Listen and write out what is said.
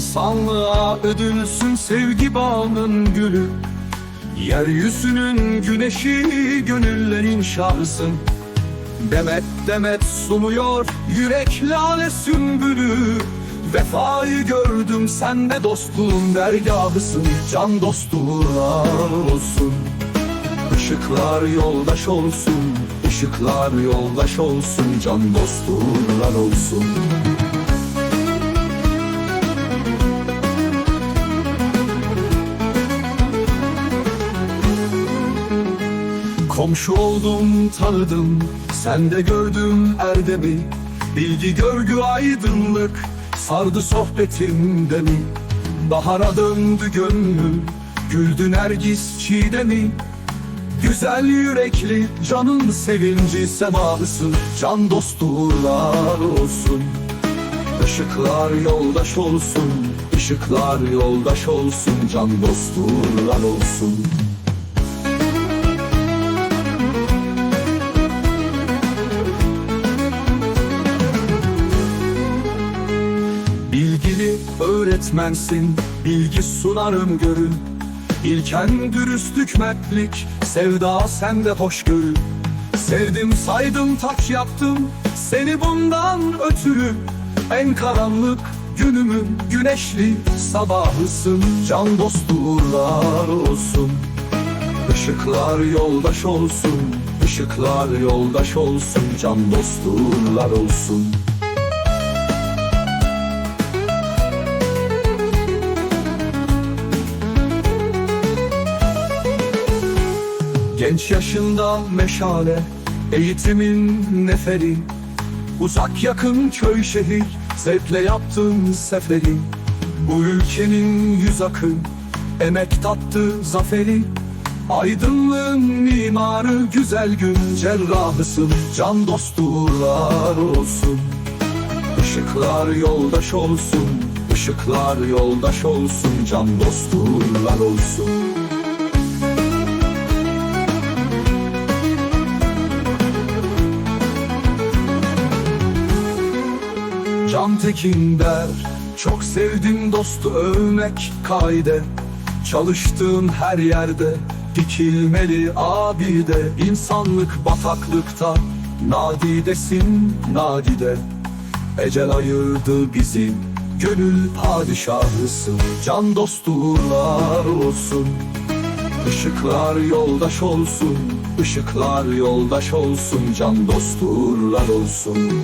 İnsanlığa ödülsün sevgi bağının gülü. Yeryüzünün güneşi gönüllerin şahısın Demet demet sunuyor yürek lale sümbülü. Vefayı gördüm sende dostluğun dergahısın. Can dostluğlar olsun. Işıklar yoldaş olsun Işıklar yoldaş olsun. Can dostluğlar olsun Komşu oldum tanıdım Sende gördüm erdemi. Bilgi görgü aydınlık Sardı sohbetimde mi? Bahara döndü gönlüm Güldü nergis çiğdemi. Güzel yürekli canın sevinci semahısın Can dosturlar olsun. Işıklar yoldaş olsun Işıklar yoldaş olsun Can dosturlar olsun öğretmensin, bilgi sunarım görün İlken dürüstlük mertlik, sevda sende hoşgörü. Sevdim saydım taç yaptım, seni bundan ötürü. En karanlık günümün güneşli sabahısın. Can dosturlar olsun. Işıklar yoldaş olsun, ışıklar yoldaş olsun. Can dosturlar olsun Genç yaşında meşale, eğitimin neferi. Uzak yakın köy şehir, zevkle yaptın seferi. Bu ülkenin yüz akın, emek tattı zaferi. Aydınlığın mimarı güzel gün cerrahısın Can dosturlar olsun. Işıklar yoldaş olsun Işıklar yoldaş olsun Can dosturlar olsun Can Tekin der Çok sevdim dostu övmek kaide. Çalıştığın her yerde Dikilmeli abide insanlık bataklıkta Nadidesin nadide. Ecel ayırdı bizi Gönül padişahısın Can dosturlar olsun. Işıklar yoldaş olsun. Işıklar yoldaş olsun. Can dosturlar olsun